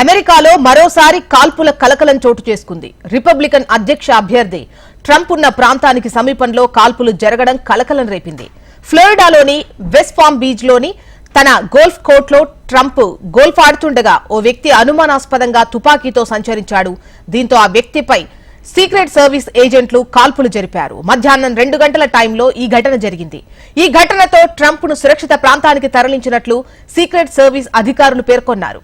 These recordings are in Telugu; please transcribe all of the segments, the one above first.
అమెరికాలో మరోసారి కాల్పుల కలకలం చోటు చేసుకుంది. రిపబ్లికన్ అధ్యక్ష అభ్యర్థి ట్రంప్ ఉన్న ప్రాంతానికి సమీపంలో కాల్పులు జరగడం కలకలం రేపింది. ఫ్లోరిడాలోని వెస్ట్ ఫామ్ బీచ్లోని తన గోల్ఫ్ కోర్ట్లో ట్రంప్ గోల్ఫ్ ఆడుతుండగా ఓ వ్యక్తి అనుమానాస్పదంగా తుపాకీతో సంచరించాడు. దీంతో ఆ వ్యక్తిపై సీక్రెట్ సర్వీస్ ఏజెంట్లు కాల్పులు జరిపారు. మధ్యాహ్నం రెండు గంటల టైంలో ఈ ఘటన జరిగింది. ఈ ఘటనతో ట్రంప్ను సురక్షిత ప్రాంతానికి తరలించినట్లు సీక్రెట్ సర్వీస్ అధికారులు పేర్కొన్నారు.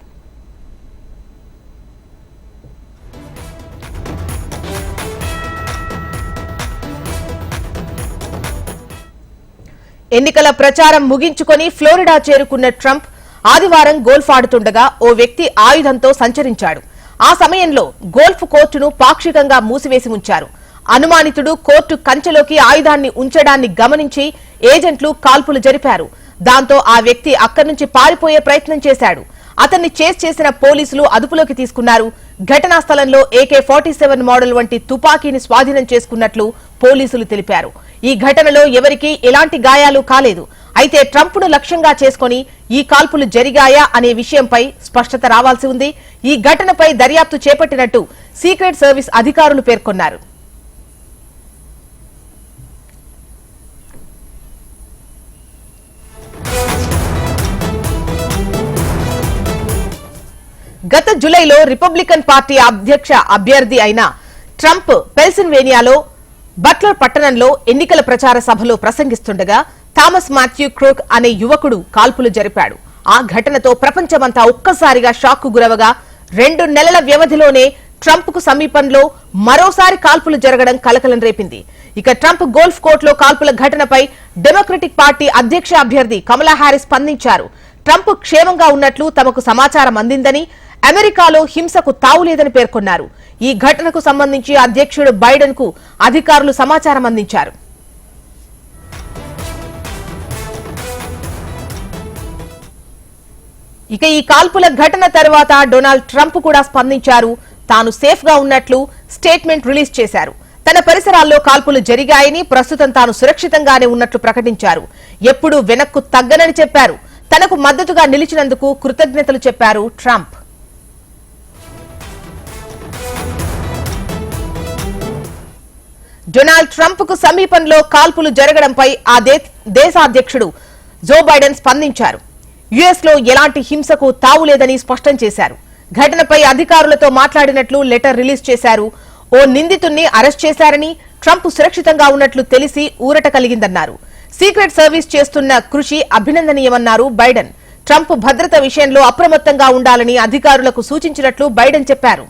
ఎన్నికల ప్రచారం ముగించుకొని ఫ్లోరిడా చేరుకున్న ట్రంప్ ఆదివారం గోల్ఫ్ ఆడుతుండగా ఓ వ్యక్తి ఆయుధంతో సంచరించాడు. ఆ సమయంలో గోల్ఫ్ కోర్టును పాక్షికంగా మూసివేసి ఉంచారు. అనుమానితుడు కోర్టు కంచెలోకి ఆయుధాన్ని ఉంచడాన్ని గమనించి ఏజెంట్లు కాల్పులు జరిపారు. దాంతో ఆ వ్యక్తి అక్కడి నుంచి పారిపోయే ప్రయత్నం చేశాడు. అతన్ని చేస్ చేసిన పోలీసులు అదుపులోకి తీసుకున్నారు. ఘటనా స్థలంలో ఏకే ఫార్టీ సెవెన్ మోడల్ వంటి తుపాకీని స్వాధీనం చేసుకున్నట్లు పోలీసులు తెలిపారు. ఈ ఘటనలో ఎవరికీ ఎలాంటి గాయాలు కాలేదు. అయితే ట్రంప్ను లక్ష్యంగా చేసుకుని ఈ కాల్పులు జరిగాయా అనే విషయంపై స్పష్టత రావాల్సి ఉంది. ఈ ఘటనపై దర్యాప్తు చేపట్టినట్టు సీక్రెట్ సర్వీస్ అధికారులు పేర్కొన్నారు. గత జులైలో రిపబ్లికన్ పార్టీ అధ్యక్ష అభ్యర్థి అయిన ట్రంప్ పెన్సిల్వేనియాలో బట్లర్ పట్టణంలో ఎన్నికల ప్రచార సభలో ప్రసంగిస్తుండగా థామస్ మాథ్యూ క్రోక్ అనే యువకుడు కాల్పులు జరిపాడు. ఆ ఘటనతో ప్రపంచమంతా ఒక్కసారిగా షాక్ గురవగా రెండు నెలల వ్యవధిలోనే ట్రంప్కు సమీపంలో మరోసారి కాల్పులు జరగడం కలకలం రేపింది. ఇక ట్రంప్ గోల్ఫ్ కోర్టులో కాల్పుల ఘటనపై డెమోక్రటిక్ పార్టీ అధ్యక్ష అభ్యర్థి కమలా హారిస్ స్పందించారు. ట్రంప్ క్షేమంగా ఉన్నట్లు తమకు సమాచారం అందిందని అమెరికాలో హింసకు తావులేదని పేర్కొన్నారు. ఈ ఘటనకు సంబంధించి అధ్యక్షుడు బైడెన్కు అధికారులు సమాచారం అందించారు. ఇక ఈ కాల్పుల ఘటన తర్వాత డొనాల్డ్ ట్రంప్ కూడా స్పందించారు. తాను సేఫ్గా ఉన్నట్లు స్టేట్మెంట్ రిలీజ్ చేశారు. తన పరిసరాల్లో కాల్పులు జరిగాయని ప్రస్తుతం తాను సురక్షితంగానే ఉన్నట్లు ప్రకటించారు. ఎప్పుడూ వెనక్కు తగ్గనని చెప్పారు. తనకు మద్దతుగా నిలిచినందుకు కృతజ్ఞతలు చెప్పారు ట్రంప్. డొనాల్డ్ ట్రంప్కు సమీపంలో కాల్పులు జరగడంపై ఆ దేశాధ్యక్షుడు జో బైడెన్ స్పందించారు. యుఎస్లో ఎలాంటి హింసకు తావులేదని స్పష్టం చేశారు. ఘటనపై అధికారులతో మాట్లాడినట్లు లెటర్ రిలీజ్ చేశారు. ఓ నిందితుణ్ణి అరెస్ట్ చేశారని ట్రంప్ సురక్షితంగా ఉన్నట్లు తెలిసి ఊరట కలిగిందన్నారు. సీక్రెట్ సర్వీస్ చేస్తున్న కృషి అభినందనీయమన్నారు బైడెన్. ట్రంప్ భద్రత విషయంలో అప్రమత్తంగా ఉండాలని అధికారులకు సూచించినట్లు బైడెన్ చెప్పారు.